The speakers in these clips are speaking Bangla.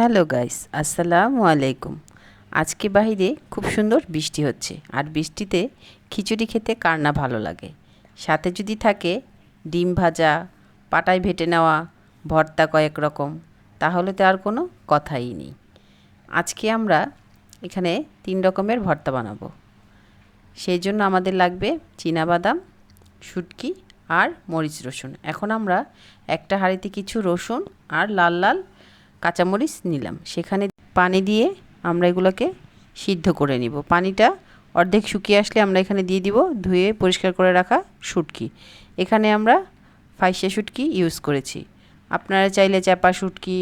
হ্যালো গাইস, আসসালামু আলাইকুম। আজকে বাইরে খুব সুন্দর বৃষ্টি হচ্ছে, আর বৃষ্টিতে খিচুড়ি খেতে কার না ভালো লাগে। সাথে যদি থাকে ডিম ভাজা, পাটায় ভেটে নেওয়া, ভর্তা কয়েক রকম, তাহলে তো আর কোনো কথাই নেই। আজকে আমরা এখানে তিন রকমের ভর্তা বানাবো। সেই জন্য আমাদের লাগবে বাদাম শুটকি আর মরিচ রসুন। এখন আমরা একটা হাঁড়িতে কিছু রসুন আর লাল লাল কাঁচামরিচ নিলাম। সেখানে পানি দিয়ে আমরা এগুলোকে সিদ্ধ করে নিব। পানিটা অর্ধেক শুকিয়ে আসলে আমরা এখানে দিয়ে দিব ধুয়ে পরিষ্কার করে রাখা শুটকি। এখানে আমরা ফাইসা শুটকি ইউজ করেছি। আপনারা চাইলে চাপা শুটকি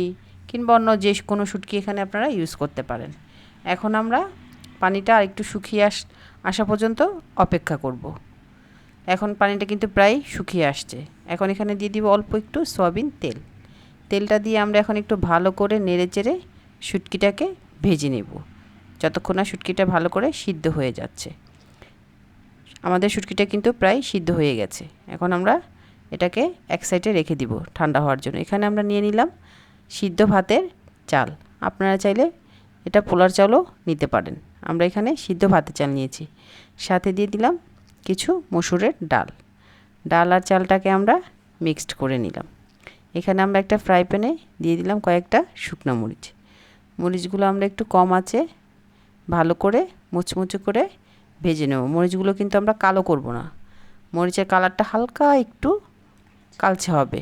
কিংবা অন্য যে কোনো শুটকি এখানে আপনারা ইউজ করতে পারেন। এখন আমরা পানিটা আর একটু শুকিয়ে আস, আসা পর্যন্ত অপেক্ষা করব। এখন পানিটা কিন্তু প্রায় শুকিয়ে আসছে। এখন এখানে দিয়ে দিব অল্প একটু সয়াবিন তেল। তেলটা দিয়ে আমরা এখন একটু ভালো করে নেড়ে চেড়ে শুটকিটাকে ভেজে নেব। যতক্ষণ না শুটকিটা ভালো করে সিদ্ধ হয়ে যাচ্ছে। আমাদের শুটকিটা কিন্তু প্রায় সিদ্ধ হয়ে গেছে। এখন আমরা এটাকে এক সাইডে রেখে দিব ঠান্ডা হওয়ার জন্য। এখানে আমরা নিয়ে নিলাম সিদ্ধ ভাতের চাল। আপনারা চাইলে এটা পোলার চালও নিতে পারেন। আমরা এখানে সিদ্ধ ভাতের চাল নিয়েছি। সাথে দিয়ে দিলাম কিছু মসুরের ডাল। ডাল আর চালটাকে আমরা মিক্সড করে নিলাম। এখানে আমরা একটা ফ্রাই প্যানে দিয়ে দিলাম কয়েকটা শুকনো মরিচ। মরিচগুলো আমরা একটু কম আছে, ভালো করে মুচমুচে করে ভেজে নেব। মরিচগুলো কিন্তু আমরা কালো করব না। মরিচের কালারটা হালকা একটু কালচে হবে।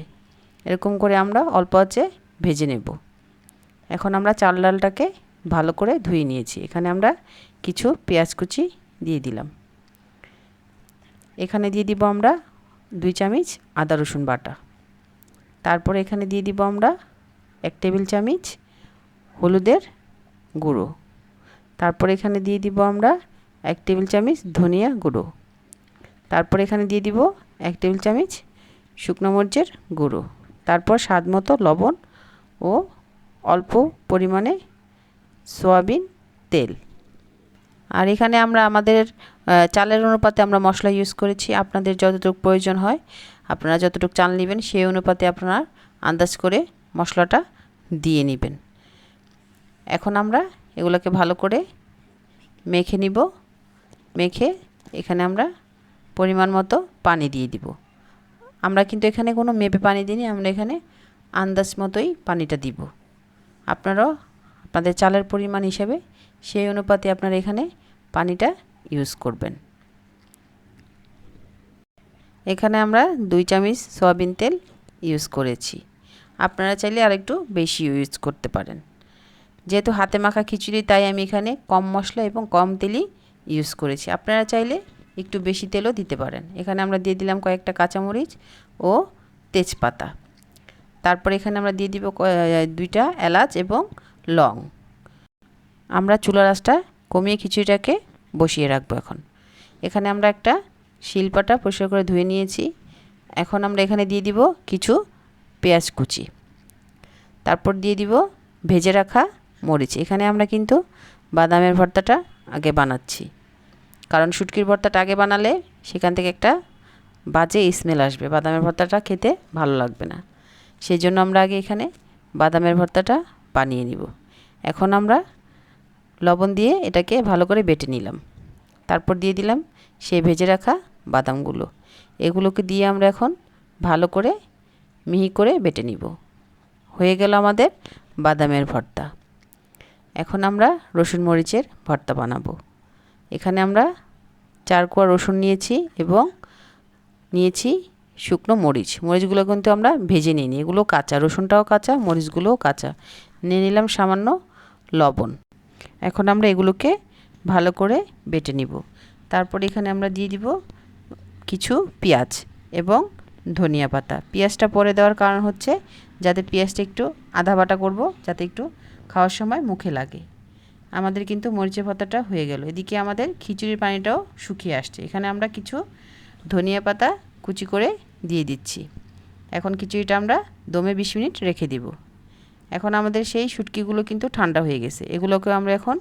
এরকম করে আমরা অল্প আছে ভেজে নেব। এখন আমরা চাল ডালটাকে ভালো করে ধুয়ে নিয়েছি। এখানে আমরা কিছু পেঁয়াজ কুচি দিয়ে দিলাম। এখানে দিয়ে দিব আমরা দুই চামচ আদা রসুন বাটা। তারপর এখানে দিয়ে দিব আমরা এক টেবিল চামচ হলুদের গুঁড়ো। তারপর এখানে দিয়ে দিব আমরা এক টেবিল চামচ ধনিয়া গুঁড়ো। তারপর এখানে দিয়ে দিব এক টেবিল চামচ শুকনো মরিচের গুঁড়ো। তারপর স্বাদ মতো লবণ ও অল্প পরিমাণে সয়াবিন তেল। আর এখানে আমরা আমাদের চালের অনুপাতে আমরা মশলা ইউজ করেছি। আপনাদের যতটুকু প্রয়োজন হয় আপনারা যতটুকু চাল নেবেন সেই অনুপাতে আপনারা আন্দাজ করে মশলাটা দিয়ে নেবেন। এখন আমরা এগুলোকে ভালো করে মেখে নিব। মেখে এখানে আমরা পরিমাণ মতো পানি দিয়ে দিব। আমরা কিন্তু এখানে কোনো মেপে পানি দিইনি, আমরা এখানে আন্দাজ মতোই পানিটা দিব। আপনারাও আপনাদের চালের পরিমাণ হিসেবে সেই অনুপাতে আপনারা এখানে পানিটা ইউজ করবেন। এখানে আমরা দুই চামচ সয়াবিন তেল ইউজ করেছি। আপনারা চাইলে আর একটু বেশি ইউজ করতে পারেন। যেহেতু হাতে মাখা খিচুড়ি, তাই আমি এখানে কম মশলা এবং কম তেলই ইউজ করেছি। আপনারা চাইলে একটু বেশি তেলও দিতে পারেন। এখানে আমরা দিয়ে দিলাম কয়েকটা কাঁচামরিচ ও তেজপাতা। তারপর এখানে আমরা দিয়ে দিব দুইটা এলাচ এবং লং। আমরা চুলা রাসটা কমিয়ে খিচুড়িটাকে বসিয়ে রাখব এখন। এখানে আমরা একটা শিলপাটা পরিষ্কার করে ধুয়ে নিয়েছি। এখন আমরা এখানে দিয়ে দিব কিছু পেঁয়াজ কুচি। তারপর দিয়ে দিব ভেজে রাখা মরিচ। এখানে আমরা কিন্তু বাদামের ভর্তাটা আগে বানাচ্ছি। কারণ শুটকির ভর্তাটা আগে বানালে সেখান থেকে একটা বাজে স্মেল আসবে। বাদামের ভর্তাটা খেতে ভালো লাগবে না। সেই জন্য আমরা আগে এখানে বাদামের ভর্তাটা বানিয়ে নিব। এখন আমরা লবণ দিয়ে এটাকে ভালো করে বেটে নিলাম। তারপর দিয়ে দিলাম সেই ভেজে রাখা বাদামগুলো। এগুলোকে দিয়ে আমরা এখন ভালো করে মিহি করে বেটে নিব। হয়ে গেল আমাদের বাদামের ভর্তা। এখন আমরা রসুন মরিচের ভর্তা বানাবো। এখানে আমরা চার কোয়া রসুন নিয়েছি এবং নিয়েছি শুকনো মরিচ। মরিচগুলো কিন্তু আমরা ভেজে নিইনি। এগুলো কাঁচা, রসুনটাও কাঁচা, মরিচগুলোও কাঁচা। নিয়ে নিলাম সামান্য লবণ। এখন আমরা এগুলোকে ভালো করে বেটে নিব। তারপর এখানে আমরা দিয়ে দিব কিছু পেঁয়াজ এবং ধনিয়া পাতা। পেঁয়াজটা পরে দেওয়ার কারণ হচ্ছে যাতে পেঁয়াজটা একটু আধা বাটা করব, যাতে একটু খাওয়ার সময় মুখে লাগে। আমাদের কিন্তু মরিচের পাতাটা হয়ে গেল। এদিকে আমাদের খিচুড়ির পানিটাও শুকিয়ে আসছে। এখানে আমরা কিছু ধনিয়া পাতা কুচি করে দিয়ে দিচ্ছি। এখন খিচুড়িটা আমরা দমে বিশ মিনিট রেখে দিব। এখন আমাদের সেই শুটকিগুলো কিন্তু ঠান্ডা হয়ে গেছে। এগুলোকে আমরা এখন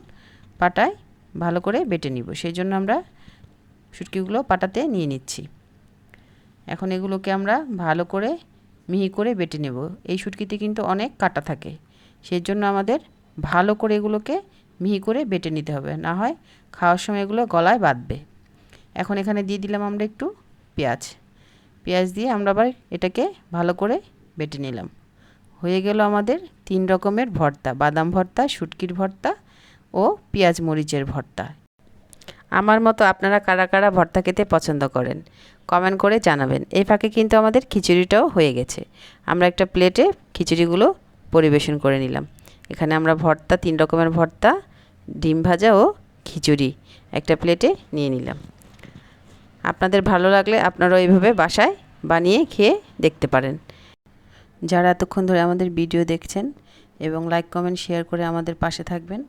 পাটায় ভালো করে বেটে নিব। সেই জন্য আমরা শুটকিগুলো পাটাতে নিয়ে নিচ্ছি। এখন এগুলোকে আমরা ভালো করে মিহি করে বেটে নেব। এই শুটকিতে কিন্তু অনেক কাটা থাকে। সেই জন্য আমাদের ভালো করে এগুলোকে মিহি করে বেটে নিতে হবে। না হয় খাওয়ার সময় এগুলো গলায় বাঁধবে। এখন এখানে দিয়ে দিলাম আমরা একটু পেঁয়াজ। পেঁয়াজ দিয়ে আমরা আবার এটাকে ভালো করে বেটে নিলাম। হয়ে গেল আমাদের তিন রকমের ভর্তা। বাদাম ভর্তা, শুটকির ভর্তা ও পেঁয়াজ মরিচের ভর্তা। আমার মতো আপনারা কারা কারা ভর্তা খেতে পছন্দ করেন? কমেন্ট করে জানাবেন। এই ফাঁকে কিন্তু আমাদের খিচুড়িটাও হয়ে গেছে। আমরা একটা প্লেটে খিচুড়িগুলো পরিবেশন করে নিলাম। এখানে আমরা ভর্তা, তিন রকমের ভর্তা, ডিম ভাজা ও খিচুড়ি একটা প্লেটে নিয়ে নিলাম। আপনাদের ভালো লাগলে আপনারাও এইভাবে বাসায় বানিয়ে খেয়ে দেখতে পারেন। যারা এতক্ষণ ধরে আমাদের ভিডিও দেখছেন এবং লাইক, কমেন্ট, শেয়ার করে আমাদের পাশে থাকবেন,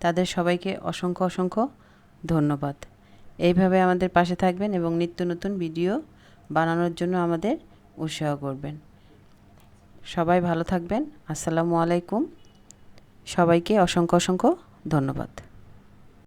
তাদের সবাইকে অসংখ্য অসংখ্য ধন্যবাদ। এইভাবে আমাদের পাশে থাকবেন এবং নিত্য নতুন ভিডিও বানানোর জন্য আমাদের উৎসাহ করবেন। সবাই ভালো থাকবেন। আসসালামু আলাইকুম। সবাইকে অসংখ্য অসংখ্য ধন্যবাদ।